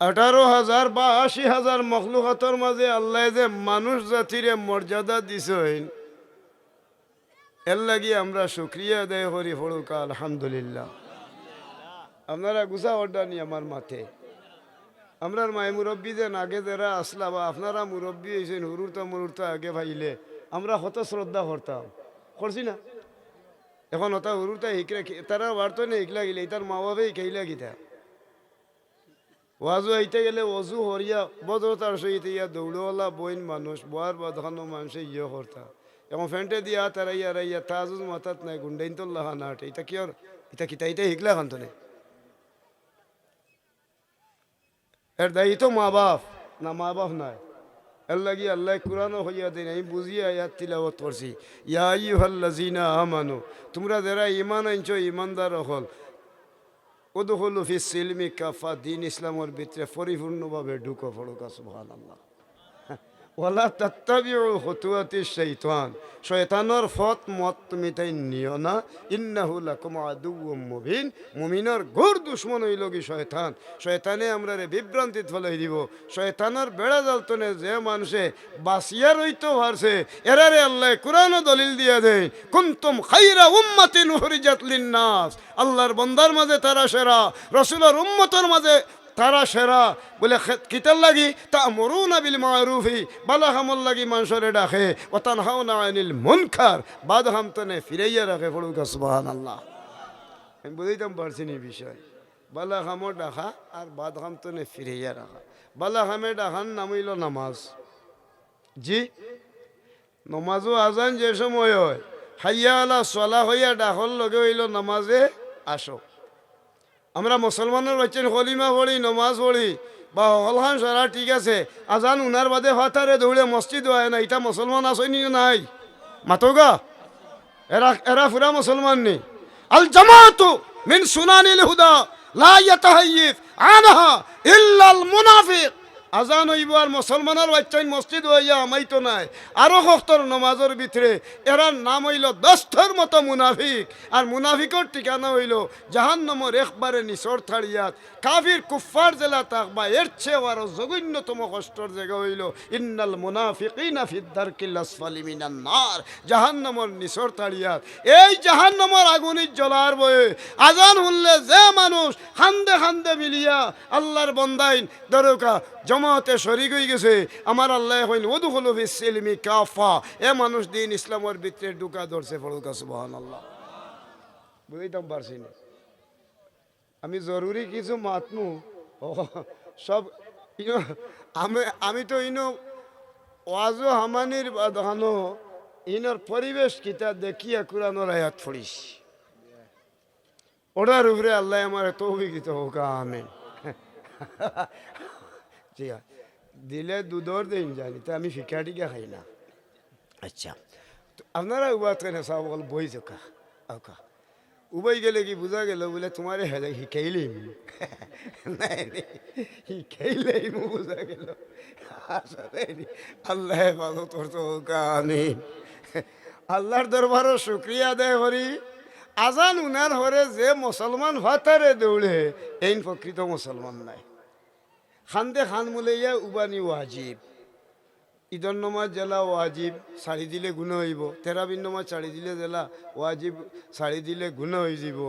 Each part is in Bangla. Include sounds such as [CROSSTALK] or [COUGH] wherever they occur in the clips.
আঠারো হাজার বা আশি হাজার মখলুকাতর মাঝে আল্লাহ যে মানুষ জাতিরে মর্যাদা দিছেন, এর লাগি আমরা শুক্রিয়া আদায় করি ফড়ুকা আলহামদুলিল্লাহ। আপনারা গুছা অর্ডার নি আমার মাথে আমরার মায় মুরব্বী যেন আগে যারা আসলা বা আপনারা মুরব্বী হয়েছেন হুরুরতা মুরুরতা আগে ভাইলে, আমরা হত শ্রদ্ধা করতাম। করছি না? এখন ওটা হুরুরতা শিখলে তারা বার্তো নেই শিখলা গেলে তার মা বাবা খেইলা গিতা। ওয়াজু আইতে গেলে অজু হরিয়া বদরতার সহিত ইয়া দৌড়ওয়ালা বইন মানুষ, বোয়ার বাদখানো মানুষে ইয়ে করতা এবং ফ্যান্টে দিয়া তারা ইয়া ইয়া তাজুজ মাথাত নাই, গুন্ডাইন তো লাহা না হাটে ইতা কি আর ইতা কিতা ইতা শিখলা খান তো নেই এর দায়ী তো মা বাপ, না মা বাপ নাই। এর লাগি আল্লাহ কোরআন হইয়া দিন আমি বুঝিয়ে আয়াত তিলাবত করছি। ইয়া আইয়ুহাল্লাযিনা আমানু, তোমরা যারা ঈমান আনছো, ঈমানদার হল উদখুলু ফিস সিলমি কাফা দিন ইসলামের ভিতরে পরিপূর্ণভাবে ঢুকো পড়ুকা সুবহানাল্লাহ। ওয়ালা তাত্তাবিউ খুতুয়াতি শাইতান। শয়তানের ফত মত তুমি তাই নিও না। ইন্নাহু লাকুম আদুউম মুবিন। মুমিনের ঘোর দুশ্মন হইল কি শয়তান? শয়তানে আমরা রে বিভ্রান্তিত ফলাই দিব। শয়তানের বেড়া জালতনে যে মানুষে বাসিয়া রইতো পারছে এরারে আল্লাহ কোরআন দলিল দিয়া দেয়, কুনতুম খাইরা উম্মাতিন উখরিজাত লিন্নাস। আল্লাহর বন্দার মাঝে তারা সেরা, রসুলের উম্মতের মাঝে তারা সেরা বলে কিতার লাগি তা মরু না বিল মারুফি বালা হামল লাগি মানুষরে ডাকে ও তান হাও না আনিল মুনখার বাদ হাম তনে ফিরাইয়া রাখে পড়ুকা সুবাহান আল্লাহ আমি বুঝাইতাম পারছি নি বিষয়। বালা হামো ডাকা আর বাদ হাম তনে ফিরাইয়া রাখা। বালা হামে ডাকান নাম হইল নামাজ। জি, নমাজও আজান যে সময় হয়, হাইয়া আলা চলা হইয়া ডাকর লগে হইল নামাজে আসো আমরা মুসলমানের বাচ্চেন হলিমা পড়ি, নমাজ পড়ি। বা হলহান সারা ঠিক আছে। আজান উনার বাদে হতারে দৌড়ে মসজিদ হয় না এটা মুসলমান আসেনি নাই? মাতোগা? এরা এরা ফুরা মুসলমান নেই আল জামাতু মিন সুনানিল হুদা, লা ইয়াতাহাইয়িফ আনহা ইল্লাল মুনাফিক। আজান হইব আর মুসলমানের বাচ্চাইন মসজিদ হইয়া আমাইতো নাই। আরও হস্তর নমাজের ভিতরে এরার নাম হইল দস্তর মতো মুনাফিক। আর মুনাফিকর ঠিকানা হইল জাহান্নমর একবারে নিচর থাড়িয়াত কাফির কুফার জেলা তাক বা এর চেয়েও আরও জঘন্যতম কষ্টর জায়গা হইল ইন্নাল মুনাফিকিনা ফিদ্দার কিল্লাসফালি মিনান নার জাহান্নমর নিচর থাড়িয়াত এই জাহান্নমর আগুনির জ্বলার বয়ে আজান শুনলে যে মানুষ খান্দে খান্দে মিলিয়া আল্লাহর বন্দাইন দরকা জমাতে শরিক হয়ে গেছে। আমার আল্লাহ হইন ওদু হলো ফিসিলমি কাফা। এ মানুষ দিন ইসলামের ভিতরে ঢুকা ধরছে ফড়ুকা সুবহান আল্লাহ বুঝতাম পারছি না। আমি জরুরি কিছু মাতমু। সব আমি আমি তো ইনো, ওয়াজো হামানির বা বাধানো, ইনোর পরিবেশ কিতা দেখিয়া কুরানোর আয়াত পড়িস। ওটার উপরে আল্লাহ আমার তৌফিকিত হোক, আমিন। [LAUGHS] হ্যাঁ। দিলে দুধর দিন জানি তা আমি ফিকা টিকা খাই না। আচ্ছা। তো আপনারা উবাত কেন সব বল বই জোকা ওকা উবাই গেলে কি বোঝা গেল বলে তোমার হেলে শিকাইলেই নাই শিকাইলেই মু বোঝা গেল। আল্লাহ ভালো তোর তো আমি আল্লাহর দরবারও শুক্রিয়া আদায় করি। আজান উনার হরে যে মুসলমান হাতারে দৌড়ে এই প্রকৃত মুসলমান নাই। খান্দে খান মুলাইয়া উবানি ওয়াজিব। ঈদর নমাজ জেলা ওয়াজিব শাড়ি দিলে গুণ হইব। তেরাবিন নমাজ শাড়ি দিলে জেলা ওয়াজিব শাড়ি দিলে গুণ হয়ে যাব।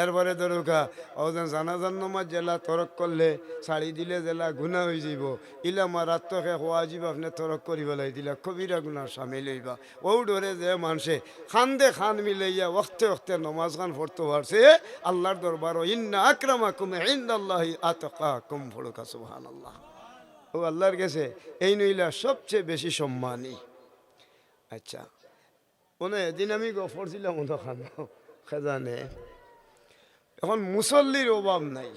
এরপরে ধরুকা ওজন জানাজান নমাজ জেলা তরক করলে শাড়ি দিলে জেলা গুণা হয়ে যাব। ইলা মারাত্ম শেষ ওয়াজিব আপনি তরক করি পেলাই দিলা কবিরা গুণার সামিল হইবা। ও ডরে যে মানুষে খান্দে খান মিলাইয়া ওক্তে ওক্তে নমাজ খান পড়তে পারছে, আল্লাহর দরবার ইন্না আক্রামাকুম ইন্দাল্লাহি আতকাকুম ফড়ুকা সুবহানাল্লাহ। ও আল্লাহর কাছে এই নইলা সবচেয়ে বেশি সম্মানী। আচ্ছা ওনে এদিন আমি গফর ছিলাম ওখানে খেজানে। এখন মুসল্লির অভাব নাই।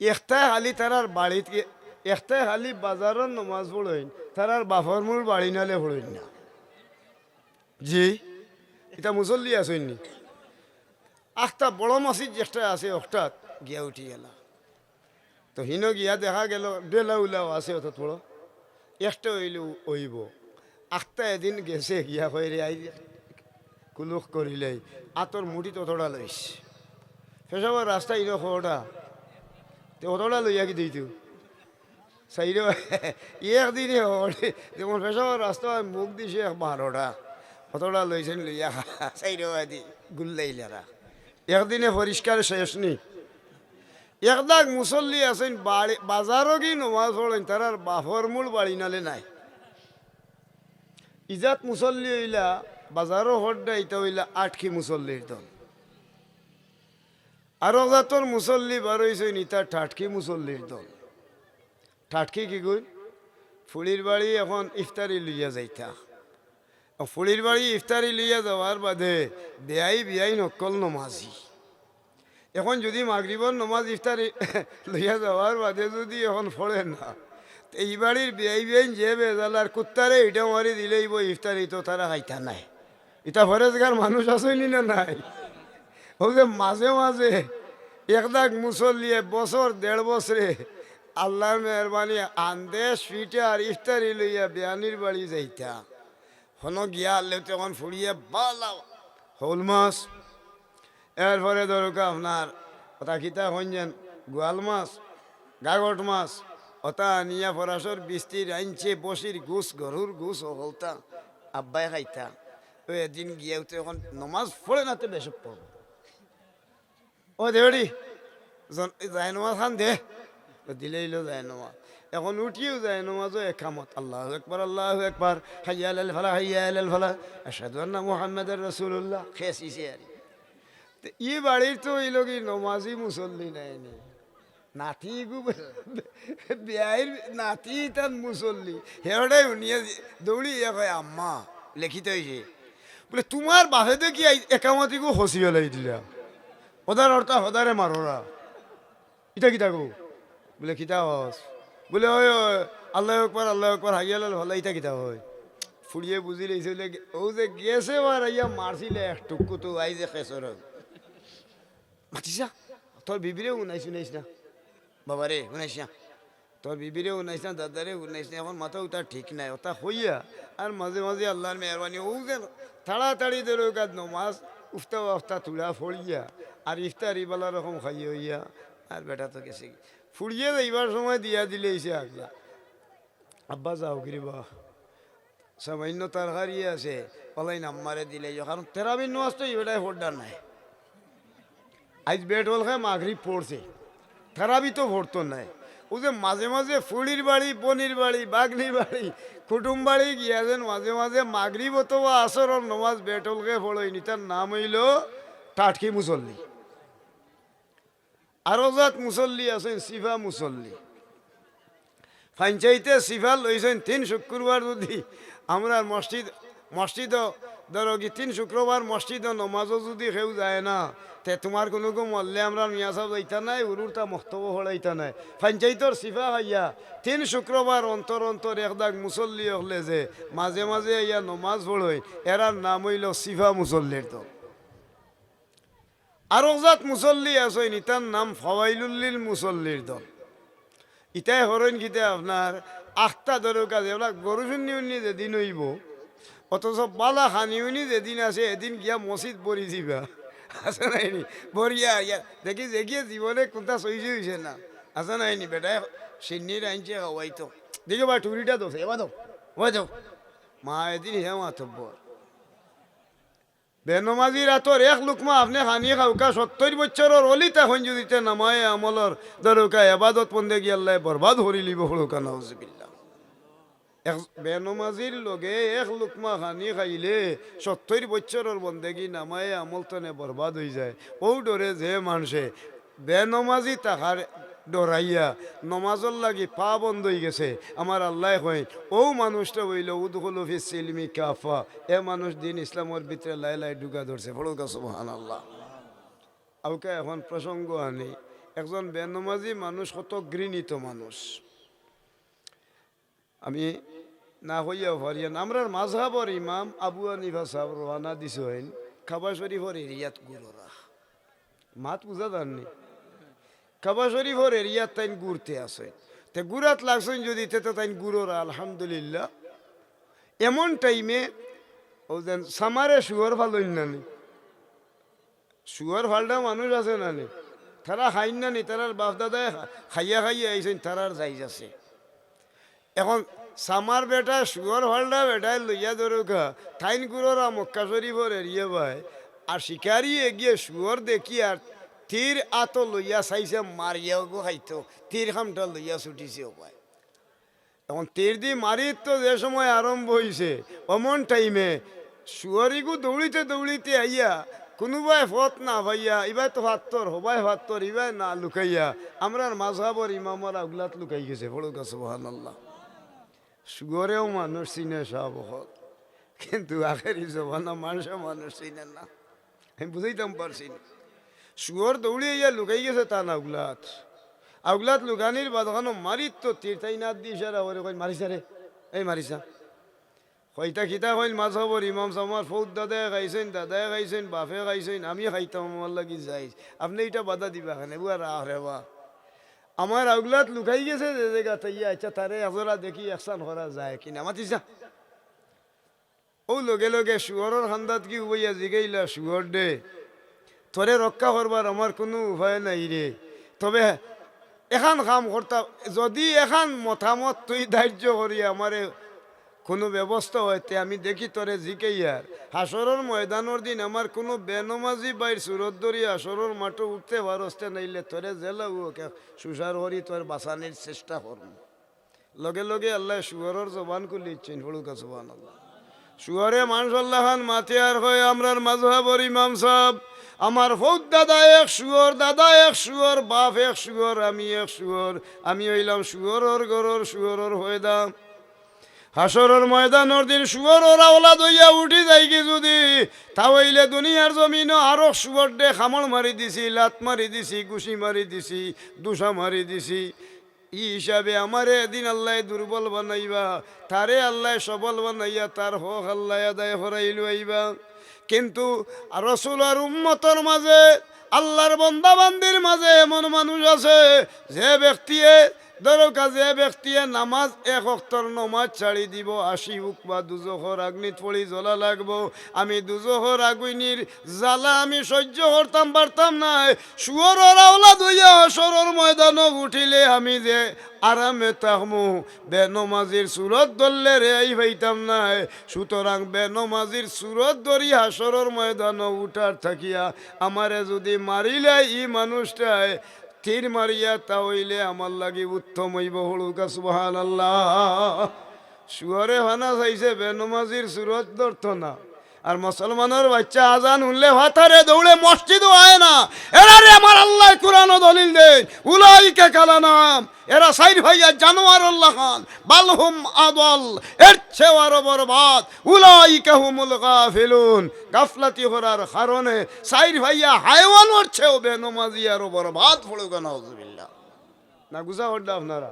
একটাই হালি তারার বাড়িতে একটাই হালি বাজারের নমাজ পড়ইন তারার বাফর মোর বাড়ি নালে পড়ইন না। জি এটা মুসল্লি আসইনি আখটা বড় মসজিদ যেটা আছে অষ্টাত গিয়া উঠি গেলা। তো হিনো গিয়া দেখা গেল ডেলা উলাও আছে অত বড়। একটা হইলে ওইব। আখটা এদিন গেছে গিয়া হয়ে আই কুলুক করিলেই আতর মুঠি ততটা লইস। সেসব রাস্তা ইনো খোটা তে অতটা লইয়া কি দিত সাইড একদিনে হলে যেমন পেশাবার রাস্তা মুখ দিছে বারোটা অতটা লইছেন লইয়া সাইড গুল্লাইলারা একদিনে পরিষ্কার শেষ নি। একদাক মুসল্লি আছেন, বাড়ি বাজারও কি নমাজ পড়েন তারার বাফর মূল বাড়ি নালে নাই। ইজাত মুসল্লি হইলা, বাজারও হড্ডা, ইটা হইলা আটকি মুসল্লির দল। আর জাতর মুসল্লি বার হয়েছে নিতা ঠাটকি মুসল্লির দল। ঠাটকি কি কই ফুলির বাড়ি এখন ইফতারি লইয়া যাইতা। ফুলির বাড়ি ইফতারি লইয়া যাওয়ার বাদে বেআই বিয়াই নকল নমাজি। এখন যদি মাগরিবর নমাজ ইফতারি [LAUGHS] লইয়া যাওয়ার বাদে যদি এখন পড়ে না এই বাড়ির বিয়াই বিয়াই যে বেজালার কুত্তারে এটা মারি দিলেই বই ইফতারি তো তারা খাইতা নাই। এটা ফরেজগার মানুষ আসেনি না নাই? ও যে মাঝে মাঝে একদাক মুসল্লিয়ে বছর, দেড় বছরে আল্লাহর মেহরবানি আন্দে ফিটে আর ইফতারি লইয়া বিয়ানির বাড়ি যাইতা। হন গিয়া আল্লে তখন ফুড়িয়ে বালা হল মাছ। এরপরে ধরুক আপনার, ওটা কিতা হঞ্জেন গোয়াল মাছ, গাগট মাছ, ওটা নিয়া ফরাসর বৃষ্টির আইনছে বসির গুছ গরুর গুছ হলতা আব্বাই খাইতা। ওই এদিন গিয়ে তো এখন নমাজ পড়ে না তো বেশ পড়ব। ও দেবড়ি যায় নমাজ খান দে। দিলেইলো যায় নমাজ। এখন উঠিও যায় নমাজও একামত। আল্লাহ একবার আল্লাহ একবার হাইয়া আল ফালা, হাইয়া আল ফালা। আসাদু আন্না মুহাম্মাদের রসুল্লাহ খেয়েছিছে আর ই বাড়ির তো ওই লোক নমাজি মুসল্লি নাই নি। নাতি গু বিয়াইর নাতি তার মুসল্লি। হেরটাই উনিয়ে দৌড়ি ইয়া কয়, আম্মা, লেখিতে হয়েছে বলে, তোমার বাপে তো কি একামতি গো হসি হলাই দিলা ওদার অর্থ হদারে মারোরা। ইটা কিতা গো? বলে, কিতা হস? বলে, ওই আল্লাহ একবার আল্লাহ একবার হাইয়াল ভালো ইটা কিতা হয়? ফুড়িয়ে বুঝি বলে ও যে গেছে বার ইয়া মারছিলে, এক টুকু তো আই যে খেসর মাতিসা তোর বিবিরে উনাইছ উনাইছ না বাবারে উনাইছ না তোর বিবিরে উনাইছ না দাদারে উনাইছ না এখন মাথা ওটা ঠিক নাই ওটা হইয়া আর মাঝে মাঝে আল্লাহর মেহরবানি, ও যে তাড়াতাড়ি ধরে কাজ, নমাজ, উফতা উফতা তুলা ফড়িয়া। আর ইফতারি বালা রকম খাইয়ে হইয়া, আর বেটা তো গেছে। ফুড়িয়ে এইবার সময় দিয়া দিলে এসে আগলা। আব্বা যাও গিরিবা সামান্য তরকারি আছে। ওলাই নাম্বারে দিলে। কারণ তেরাবিন নামাজ তো এটাই হোড্ডার নাই। আজ বেট হল খায়, মাগরি পড়ছে। থারাবি তো ভরতো নাই। ও যে মাঝে মাঝে ফুড়ির বাড়ি, বনির বাড়ি, বাগনির বাড়ি, কুটুম বাড়ি গিয়াছেন মাঝে মাঝে মাগরি বতো বা আসরর নমাজ বেটলকে পড়ইনি তার নাম হইল টাটকি মুসল্লি। আরও জাত মুসল্লি আছেন, সিফা মুসল্লি। পঞ্চায়েতে সিফা লইছেন তিন শুক্রবার যদি আমরা মসজিদ মসজিদ ধরো কি তিন শুক্রবার মসজিদ নমাজও যদি কেউ যায় না, তে তোমার কোনো কো মল্লে আমরা মিয়া সাহেব যাইতা নাই উরুরটা মস্তব হলাইতা নাই। পঞ্চায়েতর সিফা হইয়া তিন শুক্রবার অন্তর অন্তর একদাক মুসল্লি হলে যে মাঝে মাঝে ইয়া নমাজ পড়ই, এরার নাম হইল সিফা মুসল্লির দল। আরও জাত মুসল্লি আছে তার নাম ফওয়াইলুল্লিল মুসল্লির দল। ইটাই হরণ গীতে আপনার আখটা ধরো কাজ এগুলা গরু শুনি উনি যেদিন হইব অথচ বালা খানি উনি যেদিন আছে এদিন গিয়া মসজিদ পড়ি দিবা। আছে নাইনি বরিয়া ইয়া দেখি, দেখিয়ে জীবনে কোনটা সইছে হয়েছে না। আছে নাইনি বেটায় সিন্নির আনছে হওয়াইতো দেখো বা টুরিটা দোষ এবার দাও ওই দাও মা এদিন হে মাতব্বর বেনমাজি রাতর এক লুকমা আপনি হানি খাউকা সত্তর বছরের অলি তখন যদি তে নামায় আমলর দরকা এবাদত পন্দে গিয়ে বরবাদ হরি লিব হলুকা, নাউজুবিল্লাহ। এক বেনমাজির লগে এক লুকমা খানি খাইলে সত্তর বছরের বন্দেগি নামায় আমল তনে বরবাদ হয়ে যায়। ও ডরে যে মানুষে বেনমাজি তাহার ডরাইয়া নমাজর লাগি পা বন্ধ হয়ে গেছে। আমার আল্লাহ কয় ও মানুষটা হইল উদুল অফিস সিলমি কাফা। এ মানুষ দিন ইসলামের ভিতরে লাই লাই ঢুকা ধরছে ফড়কা সুবহান আল্লাহ আউকে এখন প্রসঙ্গ আনি, একজন বেনমাজি মানুষ কত ঘৃণিত মানুষ। আমি না হইয়া ভরিয়ান আমরার মাঝহাবর ইমাম আবু আনিফা সাহেব রওনা দিছেন খাবা শরীফর এরিয়াত গুরোরা মাত বুঝা জাননি কাবা শরীফর এরিয়াত তাইন ঘুরতে আছে। তে গুড়াত লাগছেন যদি, তে তাইন গুড়োরা, আলহামদুলিল্লাহ। এমন টাইমে, ও যেন সামারে শুয়ার ভালো নানি শুয়ার ফালটা মানুষ আছে নানি তারা খাইন না নি? তারার বাপ দাদায় খাইয়া খাইয়া আইসেন তারার যাই আছে। এখন সামার বেটা সুগর হলডা বেটায় লইয়া ধরুকা থাইন গুরোরা মক্কা শরীফর এরিয়ে ভাই। আর শিকারি এগিয়ে সুগর দেখি আর তীর আত লইয়া চাইছে, মারিয়াও গো খাইতো তীর খামটা লইয়া ছুটিছে ভাই। এখন তীর দি মারি তো যে সময় আরম্ভ হয়েছে অমন টাইমে সুয়ারিগু দৌড়িতে দৌড়িতে আইয়া, কোনোবাই ফত না ভাইয়া, ইবাই তো ভাত্তর হবাই ভাত্তর ইবাই না লুকাইয়া, আমরার মাঝহাবর ইমামরা উগলাত লুকাই গেছে বড় গাছ বহান আল্লাহ সুগরেও মানুষ চিনে সব হল কিন্তু আখেরি জবানা মানুষও মানুষ চিনে না। আমি বুঝাইতাম পারছি না। সুগর দৌড়িয়ে ইয়া লুকাই গেছে তা না উগলাত আউগলাত লুকানির বাদখানো মারিত তো তীর্থাই না দি ইশারা করে কই মারিসা রে, এই মারিসা কইতা খিতা কইল মাছ হবর ইমাম সামার ফৌদ দাদায় খাইছেন দাদায় খাইছেন, বাপে খাইছেন আমি খাইতাম আমার লাগি যাই। আপনি এটা বাধা দিবা খানে বুয়া রাহ রে বা আমার আউগলাত লুকাই গেছে যে জায়গা তাইয়া আচ্ছা তারে এজরা দেখি একসান করা যায় কিনা, মাতিসা ও লগে লগে শুয়রের খান্দাত কি উবাইয়া জিগাইলা শুয়র দে, তোরে রক্ষা করবার আমার কোনো উপায় নাই রে। তবে এখান কাম করতাম যদি এখান মতামত তুই ধার্য করি আমারে কোনো ব্যবস্থা হইতে আমি দেখি তোরে জিকেইয়ার হাসরের ময়দানের দিন আমার কোনো বেনমাজি বাইর সুরত ধরি হাসরের মাঠে উঠতে পারস্তে নাইলে তোরে জেলা ওকে সুসার হরি তোর বাঁচানির চেষ্টা করম। লগে লগে আল্লাহ সুয়ারের জবান খুলি ইচ্ছেন হলুকা জবান আল্লাহ সুয়ারে মানুষ আল্লাহ খান মাতে আর হয় আমরার মাঝহাবর ইমাম সাহেব, আমার ফৌদ দাদা এক সুয়র, দাদা এক সুয়র, বাপ এক সুয়র, আমি এক সুয়র, আমি হইলাম সুয়রর গরর সুয়রর হয়ে দাম। হাসরের ময়দানের দিন শুয়র ওরা ওলা দইয়া উঠি যাই কি যদি তা হইলে দুনিয়ার জমিন আরও শুয়র দে খামড় মারি দিছি, লাত মারি দিছি গুছি মারি দিছি দুসা মারি দিছি। ই হিসাবে আমারে এদিন আল্লাহ দুর্বল বানাইবা, তারে আল্লাহ সবল বানাইয়া, তার হক আল্লাহ আদায় হরাইলু আইবা কিন্তু রসুল আর উম্মতর মাঝে, আল্লাহর বন্দাবান্দির মাঝে এমন মানুষ আছে, যে ব্যক্তিয়ে ধরো কাজে ব্যক্তিয়ে নামাজ এক অক্তর নমাজ ছাড়ি দিব, আশি উক বা দুজহর আগ্নিত পড়ি জ্বলা লাগবো। আমি দুজহর আগুনির জ্বালা আমি সহ্য করতাম, পারতাম নাই শুয়র আওলা দইয়া আসরর ময়দান উঠিলে আমি যে আরামে তাহমু বেনমাজির সুরত ধরলে রে এই হইতাম নাই সুতরাং বেনমাজির সুরত ধরি হাসরর ময়দান উঠার থাকিয়া আমারে যদি মারিলে ই মানুষটায় তীর মারিয়া তা হইলে আমার লাগি উত্তম হইব হলুকা সুহান আল্লাহ সুয়ারে হানা চাইছে, বেনমাজির সুরজ ধরত না। আর মুসলমানের বাচ্চা আজান উনলে হাতারে দৌড়ে মসজিদও আয় না। এরা রে আমার আল্লাহ কোরআন দলিল দে উলাইকে কালা নাম। এরা সাইর ভাইয়া জানোয়ার আল্লাহ খান বালহুম আদল। এর চেয়ে আরও বরবাদ। উলাইকে হুমুল গাফিলুন। গাফলাতি হরার কারণে সাইর ভাইয়া হাইওয়ানোর চেয়েও বেনমাজি আরও বরবাদ পড়ে কেন না গুজা হড্ডা আপনারা।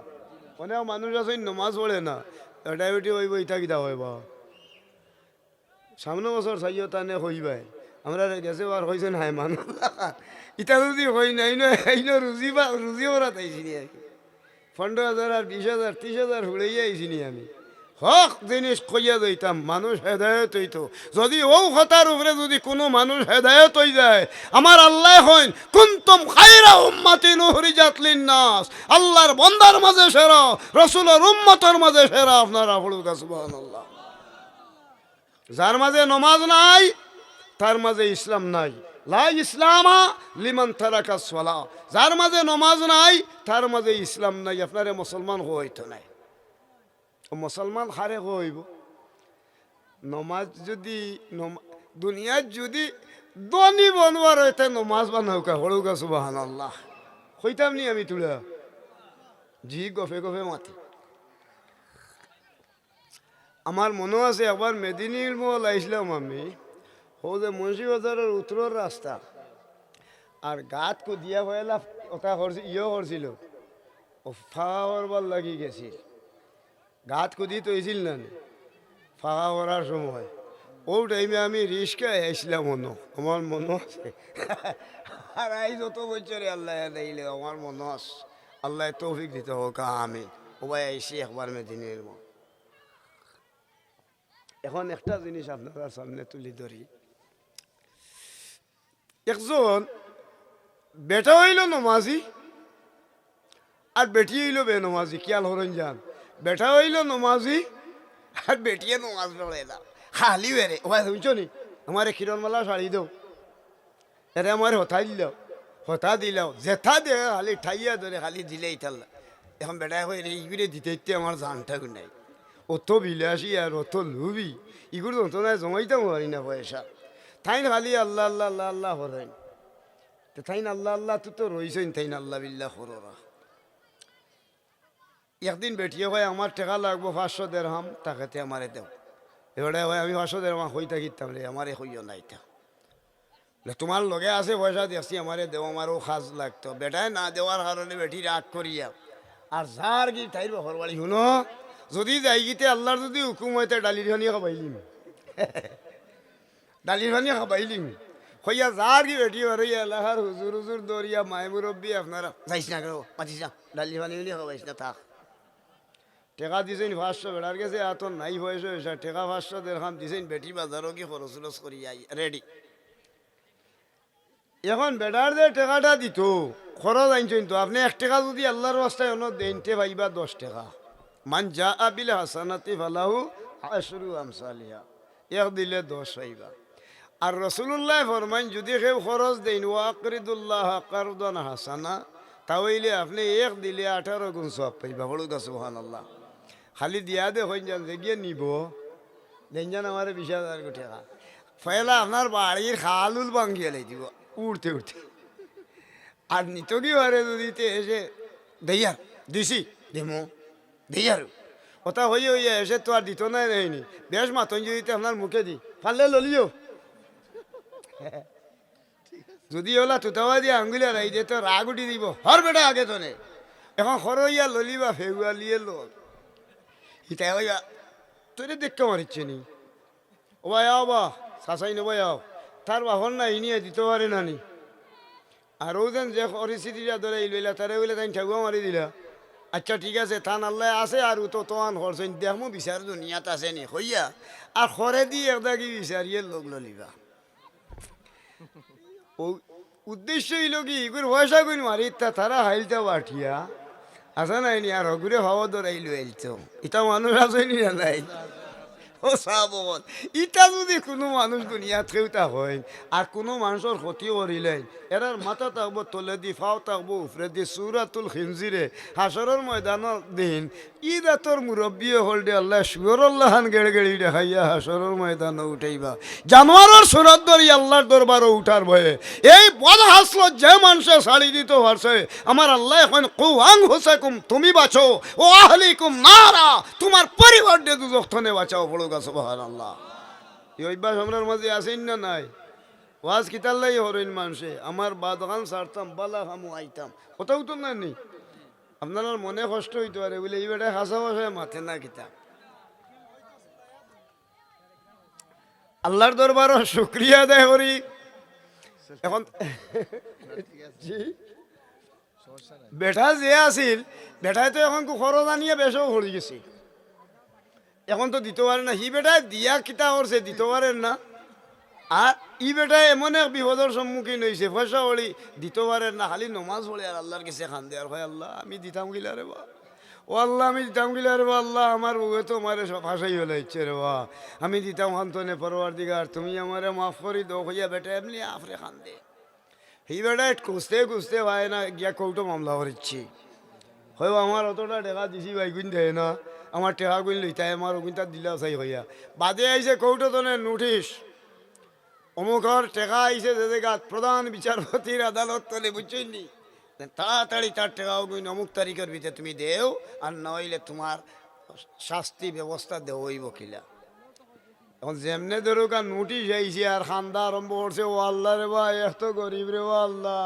অনেক মানুষ আছে, নমাজ পড়ে না। ডায়াবেটি হইব, ইটা কিতা হইব? সামনে বছর চাইও তানে হইবাই। আমরা গেছে আর হয়েছে নাই মানুষ ইটা যদি হই নাই ন, এই রুজি বা রুজি ওরা তাইছিনি আর কি। পনেরো হাজার আর বিশ হাজার ত্রিশ হাজার হুড়াই আইছিনি আমি। হক জিনিস কইয়া দিতাম মানুষ হেদায়ত হইতো যদি ও কথার উপরে যদি কোনো মানুষ হেদায়ত হই যায় আমার আল্লাহ হইন, কুন্তম খাইরা উম্মাতি নুহরি জাতলিন নাস আল্লাহর বন্দার মাঝে সেরা রসুলের উম্মতর মাঝে সেরা আপনারা হলুকা সুবহানাল্লাহ। যার মাঝে নমাজ নাই, তার মাঝে ইসলাম নাই। লা ইসলামা লিমান তারাকা সলা। যার মাঝে নমাজ নাই, তার মাঝে ইসলাম নাই। আপনারে মুসলমান হইতো নাই। মুসলমান হারে হইব? নমাজ যদি দুনিয়ার যদি দনি বনবার হইতে নমাজ বানাউকা হড়ুকা সুবাহান আল্লাহ হইতাম নি আমি তুলা জি, গফে গফে মাতি। আমার মনে আছে একবার মেদিনীর মল আইসলাম আমি। হো যে মুন্সিবাজারের উত্তরের রাস্তা। আর গাত কো দিয়া হয়েলা ওটা করছি ইয়ে করছিল করবার লাগি গেছিল গাত কুদি তো হয়েছিল না ফাঁকা করার সময়। ও টাইমে আমি রিস্কায় আসলাম মনো আমার মনে আছে। [LAUGHS] আর এই যত বছরে আল্লাহ দিলে আমার মনে আছে। আল্লাহ তৌফিক দিতে হোক আমি ওবাই আইসি একবার মেদিনের মো এখন একটা জিনিস আপনার সামনে তুলি ধরি। একজন বেটা হইল নমাজি, আর বেটি হইল বেনমাজি কিয়াল হরণ যান। বেটা হইল নমাজি, আর বেটিয়ে নমাজ পড়ে না। খালি বেরে ওই শুনছো নি? আমারে কিরণমালা শাড়ি দাও। এরে আমার হতা দিল। হতা দিলাও জেঠা দে খালি ঠাইয়া ধরে খালি দিলেই থাল্লা এখন বেটা হয়ে এইগুলো দিতে দিতে আমার জানটা নাই। অত বিলাসী আর অত লুবি ইগুলো তো না জমাইতে পারি না পয়সা থাইন খালি আল্লাহ আল্লাহ আল্লাহ আল্লাহ হরেন তো থাইন আল্লাহ আল্লাহ তুই তো রইছেন থাইন আল্লাহ বিল্লাহ হররা একদিন বেটিয়ে হয় আমার টাকা লাগবো পাঁচশো দেড়হাম তাকাতে আমারে দেও এবারে হয় আমি পাঁচশো দেড়হাম হই থাকিতাম রে আমারে হইও নাই তা তোমার লগে আছে পয়সা দিয়েছি আমারে দেও আমারও খাজ লাগতো বেটায় না দেওয়ার কারণে বেটি রাগ করিয়া আর যার কি তাইর ঘরবাড়ি শুনো যদি যাই গিতে আল্লাহর যদি হুকুম হয় হইতে ডালির খানি খাবাইলিম ডালির [LAUGHS] খানি খাবাইলিম হইয়া যার কি বেটি আর এলাকার হুজুর হুজুর দরিয়া মায় মুরব্বী আপনারা যাইস না কেন না? ডালির খানি উনি খাবাইস না থাক। টেকা দিছেন পাঁচশো বেড়ার গেছে এত নাই বয়স হয়েছে টেকা দেড়খাম দিছেন বেটি বাজারও কি খরচ উরচ করি রেডি এখন বেটার যে টাকাটা দিত খরচ আনছেন তো আপনি এক টাকা যদি আল্লাহর রাস্তায় অন্য দেনতে পাইবা দশ টাকা। মান যা আবিল হাসানাতি ফালাহু আশরু আমসালিহা এক দিলে দশ পাইবা আর রসুল্লাহ ফরমাইন যদি কেউ খরচ দেন ওয়াকরিদুল্লাহ কারদান হাসানা তাহলে আপনি এক দিলে আঠারো গুণ সব পাইবা বড় সুহান আল্লাহ খালি দিয়া দে হইন যান যে গিয়ে নিব দেন আমার বিশ হাজার কোটি টাকা ফেলা আপনার বাড়ির খালুল ভাঙ্গিয়ে লাই দিব উঠতে উঠতে আর নিত কি দিতে এসে দেয়ার দিছি দেমো দেয়ার ওটা হই হইয়া এসে তো আর দিত নাই নেইনি বেশ মাতন যদি আপনার মুখে দি ফাললে ললিও যদি ওলা তুতাওয়া দিয়ে আঙ্গুলে রাই দিয়ে তো রাগ উঠি দিব হর বেটা আগে তো নে এখন হরইয়া ললিবা ফেগুয়া লিয়ে লোক ইতাই হইয়া তোরে দেখতে মারিচ্ছে নি ও ভাই আও বা শাসাই নেব আও তার বাহন না ইনিয়ে দিতে পারে না নি আর ও যেন যে পরিস্থিতিটা ধরে ইলইলা তারে বলে তাই ঠাকুয়া মারি দিলা আচ্ছা ঠিক আছে, থান আল্লাহ আছে আর তো তোয়ান হরছেন দেখমো বিচার দুনিয়াত আছে নি, হইয়া। আর হরে দি একদা বিচারিয়ে লোক লিবা ও, উদ্দেশ্য হইল কি ইগুর পয়সা কইন মারি তা তারা হাইলতে বাঠিয়া। আছে নাই নি আর হগুরে হওয়া ধরাইলো এলতো এটা মানুষ আছে নি না নাই? ও চাবল ইটা যদি কোনো মানুষ দুনিয়াত কেউটা হয়, আর কোনো মানুষের ক্ষতি করিলেন এরার মাথা দি ফাও থাকব উফরে দি সুরাতুল খিনজিরে হাসরের দিন ঈদ আতর মুরব্বী হল দে আল্লাহ সুয়র আল্লাহান গেড়ে দেখাইয়া হাসরের ময়দানে উঠাইবা। জানোয়ারের সুরত ধরি আল্লাহর উঠার ভয়ে, এই বল হাসলো যে মানুষে শাড়ি দিতে পারছে আমার আল্লাহ এখন কুয়াং হোসাকুম তুমি বাঁচো, ও আহলিকুম নারা তোমার পরিবার দিয়ে দুজনে বাঁচাও বড় না আমার সারতাম বালা হামু আইতাম। কোথাও তো না? নেই আপনার মনে কষ্ট হইতে পারে, বলে এই বেটায় হাসা মাথে না কিতাব আল্লাহর দরবার শুক্রিয়া দেয় করি। এখন বেটা যে আছিল বেটায় তো এখন খরচ আনিয়ে বেশও হয়ে গেছে। এখন তো দিতে পারে না হি বেটায় দিয়া কিতা করছে দিতে পারেন না। আর ই বেটায় এমন এক বিপদের সম্মুখীন হয়েছে পয়সা হলি দিতে পারেন না, খালি নমাজ পড়ে আর আল্লাহর কাছে খান দেওয়ার হয় আল্লাহ, আমি দিতাম গিলা রে বা। ও আল্লাহ, আমি দিতাম গিলা রে বা, আল্লাহ আমার বউয়ে তো মারে সব ভাষাই হলে ইচ্ছে রে বা। আমি দিতাম খান্তনে পরবার দিগার তুমি আমারে মাফ করি দো হইয়া বেটা এমনি আফরে খান দে হি বেটায় খুঁজতে খুঁজতে ভাই না, গিয়া কৌটো মামলা করিচ্ছি হয় আমার অতটা টেকা দিছি বাইগুন দেয় না? আমার টেকা গুণ লইতাই আমার ওগুনটা দিলা চাই হইয়া। বাদে আইছে কৌটো তনে নোটিশ অমুকর টেকা আইছে যে জায়গাত প্রধান বিচারপতির আদালত তলে বুঝছেননি তাড়াতাড়ি তার টেকা গুণ অমুক তারিখের ভিতরে তুমি দেও, আর নইলে তোমার শাস্তি ব্যবস্থা দেওইব কিলা। এখন যেমনে ধরুক আর নোটিশ আইছে আর খান্দা আরম্ভ করছে, ও আল্লাহ রে ভাই, এত গরিব রে ও আল্লাহ।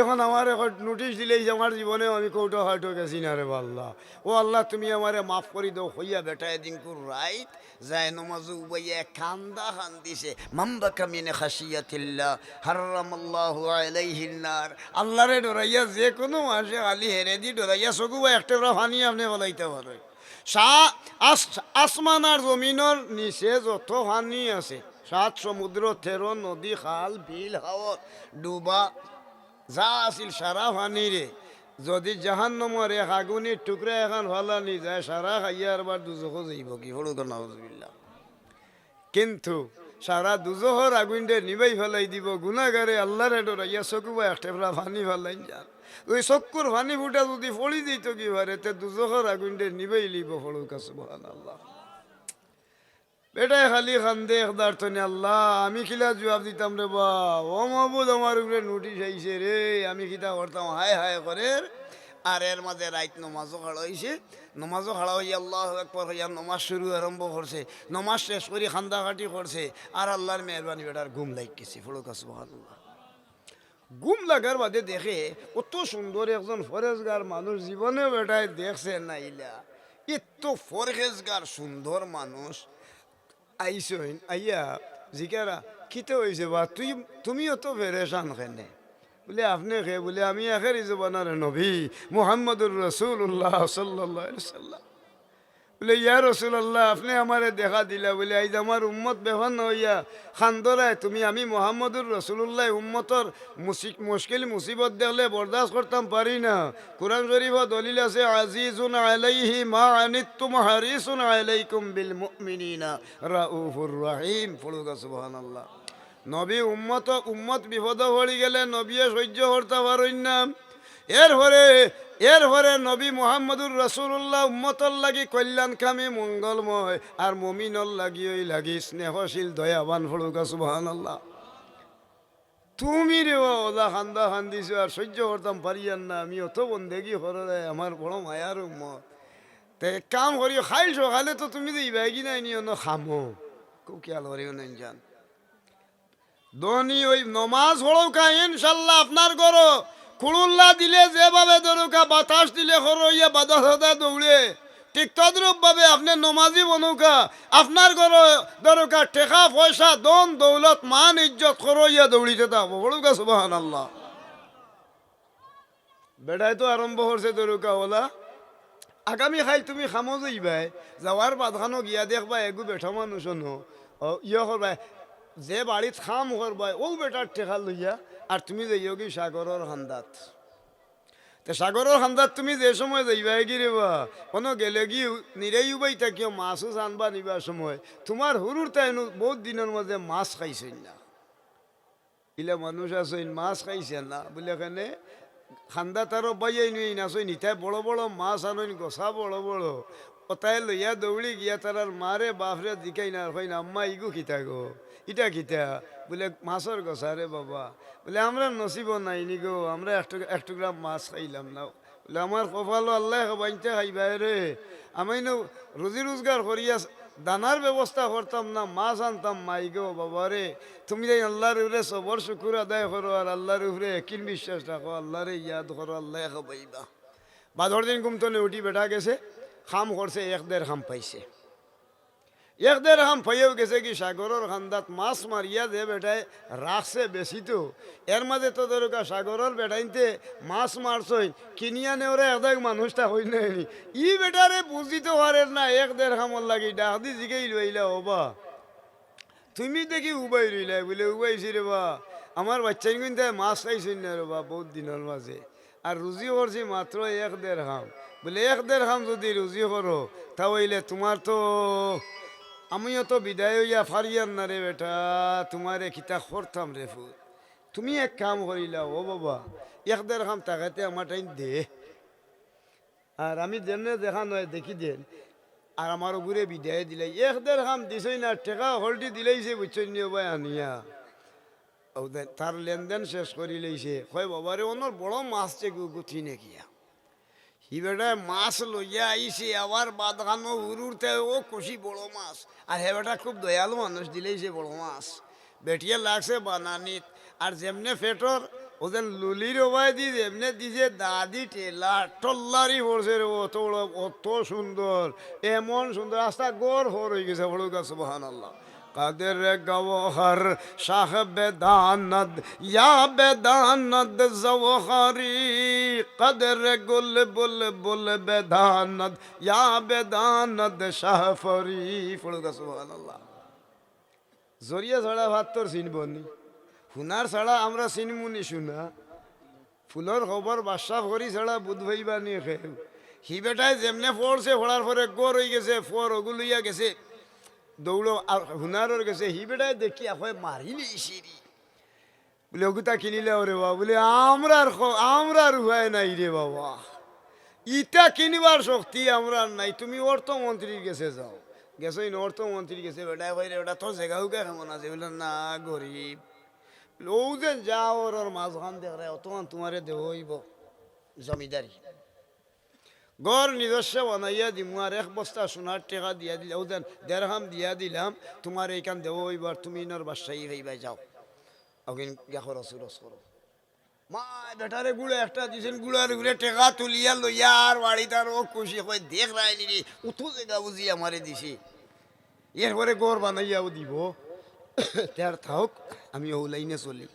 এখন আমার এখন নোটিশ দিলেই যে আমার জীবনে আমি কৌটো হয়তো গেছি না রে আল্লাহ। ও আল্লাহ, তুমি আমারে মাফ করে দাও, হইয়া বেটা এদিনকুর রাইত যায় নমাজ উবাইয়া কান্দা খান দিছে মাম্বা কামিনে খাসিয়াতিল্লাহ হারামাল্লাহু আলাইহিন নার। আল্লাহরে ডরাইয়া যে কোনো মাসে আলি হেরে দি ডরাইয়া চকু বা একটা ফানি আপনি বলাইতে পারে আসমান আর জমিনের নিচে যত পানি আছে, সাত সমুদ্র তেরো নদী, খাল, বিল হাওর ডুবা, যা আছিল সারা ফানিরে যদি জাহান নমর এক আগুনের টুকরা এখন ফালানি যায় সারা খাইয়া আবার দুজখ যাইব কি? হলো তো নাউজুবিল্লাহ। কিন্তু সারা দুজহর আগুনটা নিবাই ফেলাই দিব গুনাগারে আল্লাহর ডরাইয়া চকুবা একটা পানি ফেলাই যান ওই চকুর পানি ফুটা যদি ফলি দিত কি পারে তে দুজহর আগুনটা নিবাই লিব ফলু কাছে মহান আল্লাহ বেটাই খালি খান্দে একদার তনে আল্লাহ, আমি খিলা জবাব দিতাম রে বা। ও মাহবুদ আমার উপরে নোটিশ আইছে রে আমি খিতা করতাম হায় হায় করে আর এর মাঝে রাইত নমাজও খাড়া হয়েছে নমাজও খাড়া হইয়া আল্লাহ একবার হইয়া নমাজ শুরু আরম্ভ করছে নমাজ শেষ করে খান্দা কাটি করছে আর আল্লাহর মেহরবানি বেটার ঘুম লাগ গেছে ফলক আল্লাহ ঘুম লাগার বাদে দেখে কত সুন্দর একজন ফরেজগার মানুষ জীবনে বেটায় দেখছে না ইলা এত ফরেজগার, সুন্দর মানুষ। আইস আইয়া জিকারা কিতে হয়েছে বা? তুই, তুমিও তো ফেরেশান কেনে। বলে আপনি খে বলে আমি এখের জবানার নবী মোহাম্মদুর রসুল্লাহ সাল্লাহ সাল্লাম বলে, ইয়া রসুল্লাহ আপনি আমারে দেখা দিলা। বলে, আইজ আমার উম্মত বেহন হইয়া খান্দরায়, তুমি আমি মোহাম্মদুর রসুল্লাহ উম্মতর মুসি- মুশকিল মুসিবত দেখলে বরদাস্ত করতাম পারি না। কোরআন শরীফ দলিল আছে, আজিজুন আলাইহি মা আনিতুম হারিসুন আলাইকুম বিল মুমিনিনা, রাউফুর রহিম। ফুলুকা সুবহানাল্লাহ। নবী উম্মত উম্মত বিপদ পড়ি গেলে নবীয়ে সহ্য করতে পারেন না। এরপরে এরপরে নবী মোহাম্মদুর রসুল্লাহ উম্মতর লাগি কল্যাণকামী, মঙ্গলময় আর মমিনর লাগি ওই লাগি স্নেহশীল, দয়াবান ফড়ুকা সুবহান আল্লাহ তুমি রে ওলা খান্দা খান্দিছো আর সহ্য করতাম পারিয়ান না, আমি অত বন্দেগি হরে আমার বড় মায়ার উম্মত। তে কাম করি খাই সকালে তো তুমি যে ইবাগি নাই নিও ন খামো। খুব করিও নাই জান। দনি ওই নমাজ হড়ৌকা ইনশাল্লাহ আপনার গরো। খুড়ুল্লা দিলে যেভাবে দরকা, বাতাস দিলে হরইয়া বাদা সাদা দৌড়ে। ঠিক তদ্রুপ ভাবে আপনি নমাজি বনুকা, আপনার ঘর দরকা, টেকা পয়সা দন দৌলত, মান, ইজ্জত হরইয়া দৌড়িতে থাকব। হড়ৌকা সুবাহান আল্লাহ বেড়াই তো আরম্ভ করছে দরকা, ওলা। আগামী খাই তুমি খামো যাইবাই যাওয়ার বাদখানো গিয়া দেখবা এগু বেঠা মানুষ ইয়ে করবাই যে বাড়িত খাম করবাই ও বেটার টেকা লইয়া আর তুমি যাইও কি সাগরের খান্দাত তে সাগরের খান্দাত তুমি যে সময় যাইবাই কি রেবা কোনো গেলে কি নিরেই উবাই থাকিও মাছও জানবা নিবার সময়? তোমার হুরুর তাই বহুত দিনের মধ্যে মাছ খাইছেন না। ইলে মানুষ আছে মাছ খাইছে না। বলে এখানে খান্দা তারও বাইয়াই নুই নাচই নিতাই বড় বড় মাছ আনইন, গছা বড় বড়। ওতাই লইয়া দৌড়ি গিয়া তারার মারে বাপরে দিকাই না হয় না আম্মা ইগু খিতা গো ইটা খিতা বলে মাছের গছা রে বাবা বলে আমরা নসিব নাই নি গো আমরা একটু গ্রাম মাছ খাইলাম না বলে আমার কপালো আল্লাহ বাইনতে খাইবাই রে আমি নো রুজি রোজগার করিয়া দানার ব্যবস্থা করতাম না মাছ আনতাম মাই গো বাবা রে তুমি যাই আল্লাহর উপরে সবর শুকুর আদায় করো আর আল্লাহর উপরে একিন বিশ্বাস রাখো আল্লাহরে ইয়াদ করো আল্লাহ খাবাইবা বাদর দিন ঘুমতনে উঠি বেটা গেছে খাম করছে, এক দেড় খাম পাইছে। এক দেড় খাম পাইয়েও গেছে কি, সাগরের খান্দাত মাছ মারিয়া যে বেটায় রাখছে বেশি তো। এর মাঝে তো দরকার সাগরের বেটাইতে মাছ মারছই, কিনিয়া নেওরে এদাক মানুষটা হই নাই ই বেটারে বুঝিতে পারে না, এক দেড় খামর লাগি ডাক দি জিগেই লইলা হবা তুমি দেখি উবাই রইলাই বলে উবাইছি রে বা। আমার বাচ্চাই কিন্তু মাছ খাইছি না রে বা, বহুত দিনের মাঝে। আর রুজি করছি মাত্র এক দেড় খাম। বলে, এক দেড় খাম যদি রুজি করো, তা হইলে তোমার তো, আমিও তো বিদায় হইয়া ফারিয়ান না রে বেটা, তোমারে কিতা করতাম রে ফুল। তুমি এক কাম করিলা, ও বাবা, এক দেড় খাম টাকাতে আমার টাইম দে। আর আমি যেমনে দেখা নয় দেখি দেন। আর আমার উপরে বিদায় দিলাই এক দেড় খাম দিছই না, টেকা হলটি দিলাইছে বুঝছই নিয়ে ভাই আনিয়া। তার লেনদেন শেষ করি লইছে কয়, বাবারে ওনার বড় মাছ যে গুথি নেকিয়া। হি বেটায় মাছ লইয়া আইছে, আবার বাদখানো উড়ুরতে ও খুশি বড় মাছ। আর হে বেটা খুব দয়ালু মানুষ দিলেই সে বড় মাছ। বেটিয়ে লাগছে বানানিত। আর যেমনে ফেটর ওদের লুলির ওবাই দি, যেমনে দিছে দাদি টেলা, টল্লারি পড়ছে রে, অত বড়, অত সুন্দর, এমন সুন্দর, রাস্তা গড় হয়ে গেছে বড় গাছ বহান আল্লাহ কাদের গওহর শাহ বেদানদ ইয়া বেদানদ জওহরি। কদর গুল বুল বুল বেদানদ ইয়া বেদানদ শাহ ফরি পড়ুগা সুবহানাল্লাহ। জরিয়া ছাড়া ভাত তোর চিনব নি? শুনার ছাড়া আমরা চিনমুনি শুনা। ফুলর খবর বাদশাহ করি ছাড়া বুধ ভাইবা নিয়ে খেয়ে হি। বেটায় যেমনে পড়ছে পড়ার পরে গর হয়ে গেছে ফর ওগুলইয়া গেছে। দৌড়ো, আর হুনারর গেছে হি বেটায় দেখি এখন মারিলি সিঁড়ি। বলে ওগুতা কিনিলে ওরে বাবা। বলে, আমরার আমরার উপায় নাই রে বাবা। ইটা কিনিবার শক্তি আমরা নাই। তুমি অর্থমন্ত্রীর গেছে যাও। গেছো ইন অর্থমন্ত্রী গেছে বেটা ভাই রে বেটা তোর জায়গা হুকা কেমন আছে। বলে, না, গরিব। ও যে যাও ওর মাঝখান দেখ রে অতমান তোমারে দেহ হইব জমিদারি। গড় নিজস্ব বানাইয়া দিমু আর এক বস্তা সোনার টেকা দিয়া দিলাম ওদের দেড়হাম দিয়া দিলাম তোমার এইখান দেব এবার তুমি ইনার বাসাই হইবাই যাও অগিন গা খরচ রস করো মা বেটারে গুড়ে একটা দিছেন গুড়ার গুড়ে টেকা তুলিয়া লইয়া আর বাড়ি তার ও খুশি হয়ে দেখ রায়নি রে উঠো জায়গা বুঝি আমারে দিছি এরপরে গড় বানাইয়াও দিব তার থাক আমি ও লাইনে চলি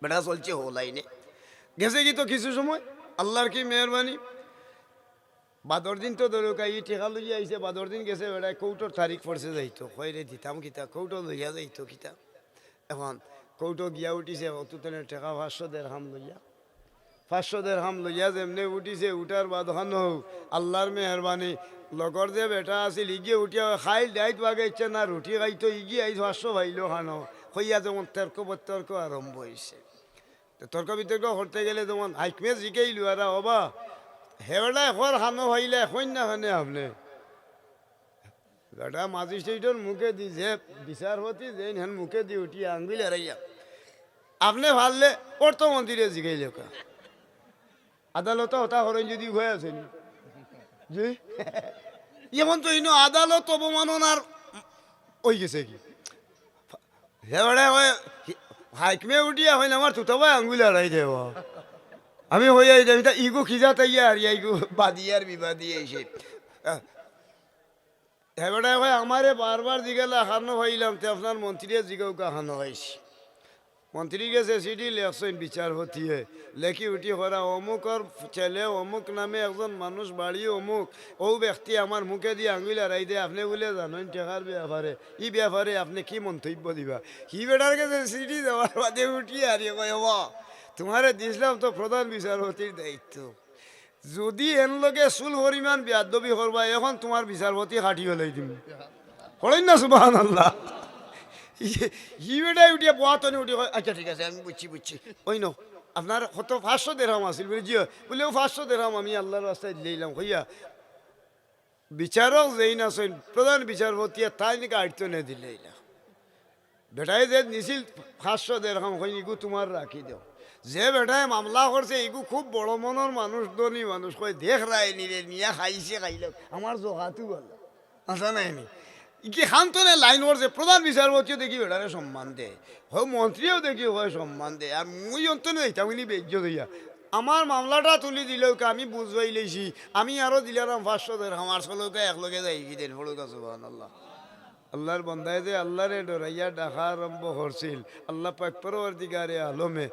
বেটা চলছে ও লাইনে গেছে কি তো কিছু সময় আল্লাহর কি মেহরবানি বাদর দিন তো দরকার ই টেকা লইয়া আইছে বাদর দিন গেছে বেড়ায় কৌটোর তারিখ পড়ছে যাইতো কইরে দিতাম কিতা কৌটো লইয়া যাইতো কিতা এখন কৌটো গিয়া উঠিছে অতুতনে টেকা পাঁচশো দেড় হাম লইয়া পাঁচশো দেড় হাম লইয়া যেমনি উঠিছে উঠার বাদ হন আল্লাহর মেহরবানি লগর যে বেটা আছিল, ইগিয়ে উঠিয়া খাইল ডাইত বাগে ইচ্ছে না রুটি খাইতো ইগিয়ে আইস পাঁচশো ভাইলো খানো। হইয়া যেমন তর্ক বতর্ক আরম্ভ হয়েছে তর্ক বিতর্ক করতে গেলে যেমন, হাইকমে জিকেইলু আর হবা। হেবেলায় হর হানো হইলে এখন না হানে আপনি? বেটা ম্যাজিস্ট্রেটের মুখে দি যে বিচারপতি যে হেন মুখে দি উঠি আঙ্গুল এরাইয়া আপনি ভাললে অর্থমন্ত্রীরে জিগাইলে কা আদালত ওটা হরেন যদি হয়ে আছেনি জি? এখন তো ইনো আদালত অবমাননার ওই গেছে কি? হেবেড়ে, হয়, হাইকমে উঠিয়া হয় আমার তুতাবাই আঙ্গুল এড়াই দেব। আমি হইয়া যাই তা ইগো খিজা তাইয়া আর ইগো বাদিয়ার বিবাদি এসে হেবেড়ে হয় আমারে বারবার জিগালে হানো হইলাম তে আপনার মন্ত্রী জিগাও হানো হয়েছি মন্ত্রী গেছে সিডি লেখছেন বিচারপতি লেখি উঠি করা অমুকর ছেলে অমুক নামে একজন মানুষ বাড়ি অমুক। ও ব্যক্তি আমার মুখে দিয়ে আঙ্গুল আড়াই দিয়ে আপনি বলে জানেন টেকার ব্যাপারে ই ব্যাপারে আপনি কি মন্তব্য দিবা? কি বেটার কাছে সিডি দেওয়ার বাদে উঠি আর কয় "বাবা, তোমারে দিছিলাম তো প্রধান বিচারপতির দায়িত্ব। যদি এন লোকে চুল পরিমাণ বিয়াদবি করবা এখন তোমার বিচারপতি হাঁটি হলাই দিম। করেন না সুবাহ আল্লাহ ই বেটাই উঠিয়ে পোয়াতনে উঠে আচ্ছা ঠিক আছে, আমি বুঝছি বুঝছি। ওই নো আপনার কত পাঁচশো দেড়াম আছিল বলে জিও বলে ও পাঁচশো দেড়াম আমি আল্লাহর রাস্তায় দিলাম হইয়া। বিচারক যেই না সইন প্রধান বিচারপতি তাই নাকি আটতো নে। দিলে বেটাই যে নিছিল, পাঁচশো দেড়াম হই ইগু তোমার রাখি দেও যে বেটায় মামলা করছে ইগু খুব বড় মনের মানুষ, ধনী মানুষ। কয়, দেখ রায় নিরে নিয়া খাইছে, খাইলে। আমার জহাতু বলে আসা নাই নি? কি খান্তনে লাইন যে প্রধান বিচারপতিও দেখি বেটারে সম্মান দে। হয় মন্ত্রীও দেখি হয় সম্মান দে। আর মুই অন্তনে দিতাম উনি বেজ্য দইয়া আমার মামলাটা তুলি দিলেও আমি বুঝবাই লেছি? আমি আরও দিলাম পাঁচশো দের আমার চলোকে একলগে যাই কি দেন ফলক আছে আল্লাহ আল্লাহর বন্ধায় যে আল্লাহরে ডরাইয়া ডাকা আরম্ভ করছিল আল্লাহ পাক পরবর্তীকারে আলমে।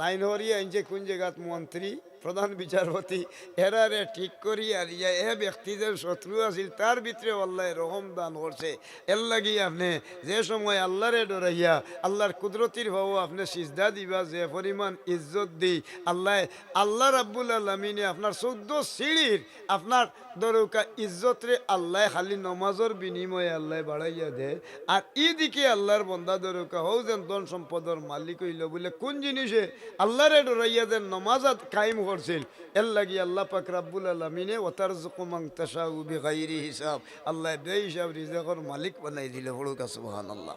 লাইন হরিয়া আনছে কোন জায়গাত মন্ত্রী, প্রধান বিচারপতি, এরারে ঠিক করি আর ইয়া, এ ব্যক্তি যে শত্রু আছিল, তার ভিতরে আল্লাহ রহম দান করছে। এর লাগি আপনি যে সময় আল্লাহরে ডরাইয়া, আল্লাহর কুদরতির ভাব আপনি সিজদা দিবা, যে পরিমাণ ইজ্জত দি, আল্লাহ আল্লাহ রাব্বুল আলমিনে আপনার চৌদ্দ সিঁড়ির আপনার দরকা ইজ্জতরে আল্লাহ খালি নমাজর বিনিময়ে আল্লাহ বাড়াইয়া দে। আর ই দিকে আল্লাহর বন্দা দরকা হও যেন ধন সম্পদর মালিক হইল বলে কোন জিনিসে আল্লাহরে ডরাইয়া যে নমাজাত কায়েম করছিল এর লাগি আল্লাহ পাক রাব্বুল আলমিনে ওতার জুকুমাং তাসা উবি হিসাব, আল্লাহ বে হিসাব রিজাকর মালিক বানাই দিলে হড়ুক সুবহান আল্লাহ